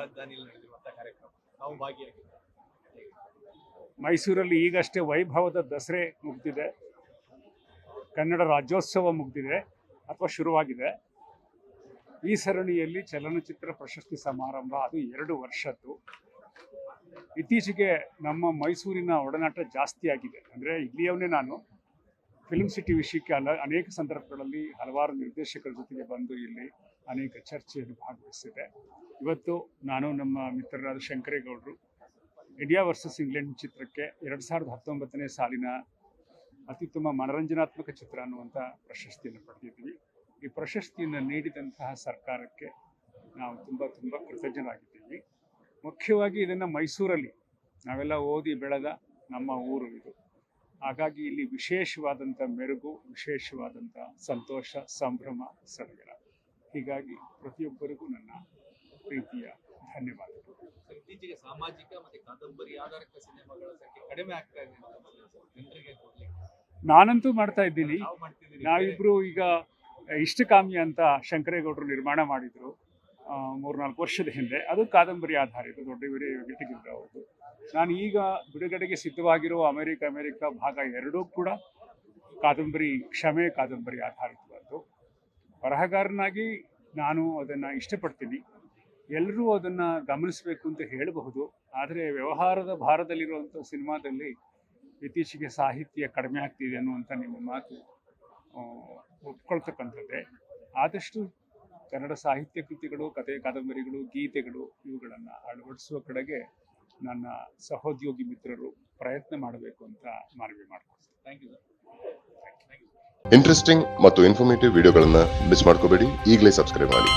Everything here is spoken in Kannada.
ನಡೆದಿರುವಂತಹ ಕಾರ್ಯಕ್ರಮ. ನಾವು ಮೈಸೂರಲ್ಲಿ ಈಗಷ್ಟೇ ವೈಭವದ ದಸರೆ ಮುಗ್ದಿದೆ. ಕನ್ನಡ ರಾಜ್ಯೋತ್ಸವ ಮುಗ್ದಿದೆ ಅಥವಾ ಶುರುವಾಗಿದೆ. ಈ ಸರಣಿಯಲ್ಲಿ ಚಲನಚಿತ್ರ ಪ್ರಶಸ್ತಿ ಸಮಾರಂಭ, ಅದು ಎರಡು ವರ್ಷದ್ದು. ಇತ್ತೀಚೆಗೆ ನಮ್ಮ ಮೈಸೂರಿನ ಒಡನಾಟ ಜಾಸ್ತಿ ಆಗಿದೆ ಅಂದರೆ ಇಲ್ಲಿಯವನ್ನೇ ನಾನು ಫಿಲ್ಮ್ ಸಿಟಿ ವಿಷಯಕ್ಕೆ ಅನೇಕ ಸಂದರ್ಭಗಳಲ್ಲಿ ಹಲವಾರು ನಿರ್ದೇಶಕರ ಜೊತೆಗೆ ಬಂದು ಇಲ್ಲಿ ಅನೇಕ ಚರ್ಚೆಯನ್ನು ಭಾಗವಹಿಸಿದೆ. ಇವತ್ತು ನಾನು ನಮ್ಮ ಮಿತ್ರರಾದ ಶಂಕರೇಗೌಡರು, ಇಂಡಿಯಾ ವರ್ಸಸ್ ಇಂಗ್ಲೆಂಡ್ ಚಿತ್ರಕ್ಕೆ ಎರಡು ಸಾವಿರದ ಹತ್ತೊಂಬತ್ತನೇ ಸಾಲಿನ ಅತ್ಯುತ್ತಮ ಮನರಂಜನಾತ್ಮಕ ಚಿತ್ರ ಅನ್ನುವಂಥ ಪ್ರಶಸ್ತಿಯನ್ನು ಪಡೆದಿದ್ದೀವಿ. ಈ ಪ್ರಶಸ್ತಿಯನ್ನು ನೀಡಿದಂತಹ ಸರ್ಕಾರಕ್ಕೆ ನಾವು ತುಂಬ ತುಂಬ ಕೃತಜ್ಞರಾಗಿದ್ದೀವಿ. ಮುಖ್ಯವಾಗಿ ಇದನ್ನು ಮೈಸೂರಲ್ಲಿ ನಾವೆಲ್ಲ ಓದಿ ಬೆಳೆದ ನಮ್ಮ ಊರು ಇದು. ಹಾಗಾಗಿ ಇಲ್ಲಿ ವಿಶೇಷವಾದಂಥ ಮೆರುಗು ವಿಶೇಷವಾದಂಥ ಸಂತೋಷ ಸಂಭ್ರಮ ಸಡಗರ. ಹೀಗಾಗಿ ಪ್ರತಿಯೊಬ್ಬರಿಗೂ ನನ್ನ ಪ್ರೀತಿಯ ಧನ್ಯವಾದಗಳು. ಇತ್ತೀಚೆಗೆ ಸಾಮಾಜಿಕ ಮತ್ತೆ ಕಾದಂಬರಿ ಆಧಾರಿತ ಸಿನಿಮಾಗಳ ಸಂಖ್ಯೆ ಕಡಿಮೆ ಆಗ್ತಾ ಇದೆ ಜನರಿಗೆ ನಾನಂತೂ ಮಾಡ್ತಾ ಇದ್ದೀನಿ. ನಾವಿಬ್ರು ಈಗ ಇಷ್ಟಕಾಮಿ ಅಂತ ಶಂಕರೇಗೌಡರು ನಿರ್ಮಾಣ ಮಾಡಿದ್ರು. ಮೂರ್ನಾಲ್ಕು ವರ್ಷದ ಹಿಂದೆ, ಅದು ಕಾದಂಬರಿ ಆಧಾರಿತ ದೊಡ್ಡ ಗಿಟ್ಟಿಗಿದ್ರು ಅವರು ನಾನು ಈಗ ಬಿಡುಗಡೆಗೆ ಸಿದ್ಧವಾಗಿರೋ ಅಮೆರಿಕ ಅಮೆರಿಕ ಭಾಗ ಎರಡೂ ಕೂಡ ಕಾದಂಬರಿ ಕ್ಷಮೆ, ಕಾದಂಬರಿ ಆಧಾರಿತವಾದ್ದು. ಬರಹಗಾರನಾಗಿ ನಾನು ಅದನ್ನು ಇಷ್ಟಪಡ್ತೀನಿ. ಎಲ್ಲರೂ ಅದನ್ನು ಗಮನಿಸಬೇಕು ಅಂತ ಹೇಳಬಹುದು. ಆದರೆ ವ್ಯವಹಾರದ ಭಾರದಲ್ಲಿರುವಂಥ ಸಿನಿಮಾದಲ್ಲಿ ಇತ್ತೀಚೆಗೆ ಸಾಹಿತ್ಯ ಕಡಿಮೆ ಆಗ್ತಿದೆ ಅನ್ನುವಂಥ ನಿಮ್ಮ ಮಾತು ಒಪ್ಕೊಳ್ತಕ್ಕಂಥದ್ದೇ. ಆದಷ್ಟು ಕನ್ನಡ ಸಾಹಿತ್ಯ ಕೃತಿಗಳು, ಕಥೆ ಕಾದಂಬರಿಗಳು, ಗೀತೆಗಳು ಇವುಗಳನ್ನು ಅಳವಡಿಸುವ ಕಡೆಗೆ ನನ್ನ ಸಹೋದ್ಯೋಗಿ ಮಿತ್ರರು ಪ್ರಯತ್ನ ಮಾಡಬೇಕು ಅಂತ ಮನವಿ ಮಾಡ್ಕೊಳ್ತೀನಿ. ಇಂಟ್ರೆಸ್ಟಿಂಗ್ ಮತ್ತು ಇನ್ಫಾರ್ಮೇಟಿವ್ ವಿಡಿಯೋಗಳನ್ನು ಮಿಸ್ ಮಾಡ್ಕೋಬೇಡಿ. ಈಗಲೇ ಸಬ್ಸ್ಕ್ರೈಬ್ ಮಾಡಿ.